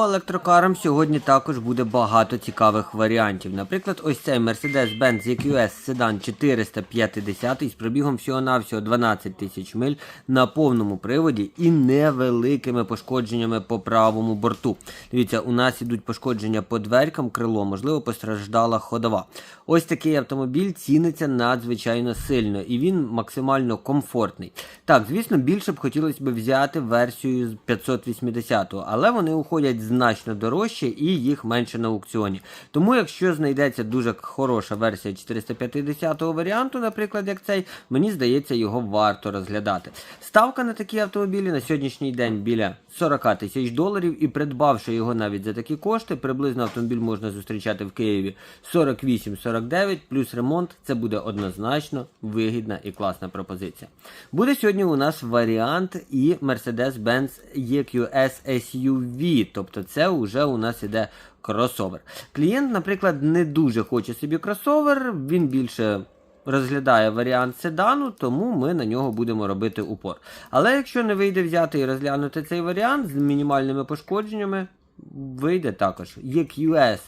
По електрокарам сьогодні також буде багато цікавих варіантів. Наприклад, ось цей Mercedes-Benz EQS седан 450 з пробігом всього-навсього 12 тисяч миль на повному приводі і невеликими пошкодженнями по правому борту. Дивіться, у нас ідуть пошкодження по дверкам, крило, можливо, постраждала ходова. Ось такий автомобіль ціниться надзвичайно сильно і він максимально комфортний. Так, звісно, більше б хотілося б взяти версію з 580, але вони уходять значно дорожче і їх менше на аукціоні. Тому, якщо знайдеться дуже хороша версія 450 варіанту, наприклад, як цей, мені здається, його варто розглядати. Ставка на такі автомобілі на сьогоднішній день біля 40 тисяч доларів, і придбавши його навіть за такі кошти, приблизно автомобіль можна зустрічати в Києві 48-49 плюс ремонт. Це буде однозначно вигідна і класна пропозиція. Буде сьогодні у нас варіант і Mercedes-Benz EQS SUV, тобто це вже у нас іде кросовер. Клієнт, наприклад, не дуже хоче собі кросовер, він більше розглядає варіант седану, тому ми на нього будемо робити упор. Але якщо не вийде взяти і розглянути цей варіант з мінімальними пошкодженнями, вийде також. EQS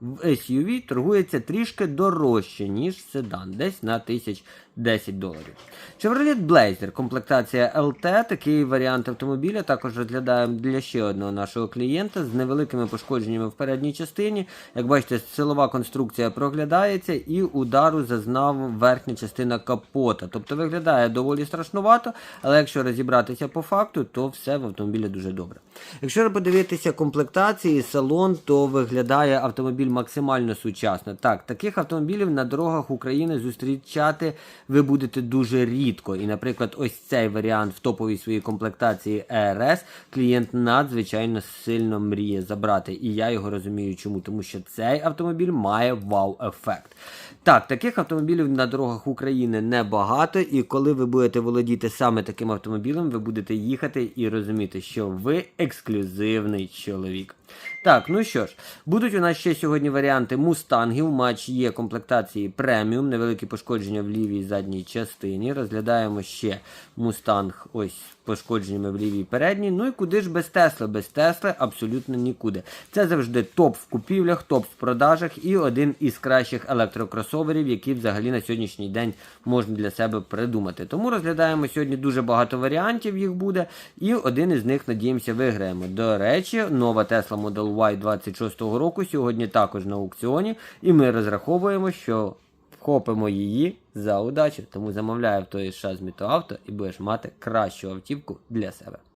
в SUV торгується трішки дорожче, ніж седан, десь на 1010 доларів. Chevrolet Blazer, комплектація LT, такий варіант автомобіля також розглядаємо для ще одного нашого клієнта з невеликими пошкодженнями в передній частині. Як бачите, силова конструкція проглядається і удару зазнав верхня частина капота. Тобто виглядає доволі страшнувато, але якщо розібратися по факту, то все в автомобілі дуже добре. Якщо подивитися комплектації, салон, то виглядає автомобіль максимально сучасно. Так, таких автомобілів на дорогах України зустрічати ви будете дуже рідко. І, наприклад, ось цей варіант в топовій своїй комплектації ERS клієнт надзвичайно сильно мріє забрати. І я його розумію, чому, тому що цей автомобіль має вау-ефект. Так, таких автомобілів на дорогах України небагато, і коли ви будете володіти саме таким автомобілем, ви будете їхати і розуміти, що ви ексклюзивний чоловік. Так, ну що ж, будуть у нас ще сьогодні варіанти мустангів. Матч є комплектації преміум, невеликі пошкодження в лівій задній частині. Розглядаємо ще мустанг ось пошкодженнями в лівій передній. Ну і куди ж без Тесли? Без Тесли абсолютно нікуди. Це завжди топ в купівлях, топ в продажах і один із кращих електрокросоверів, які взагалі на сьогоднішній день можна для себе придумати. Тому розглядаємо сьогодні дуже багато варіантів, їх буде, і один із них, надіємося, виграємо. До речі, нова Tesla Model Y 26-го року сьогодні також на аукціоні, і ми розраховуємо, що вхопимо її за удачу. Тому замовляю в той час з Авто і будеш мати кращу автівку для себе.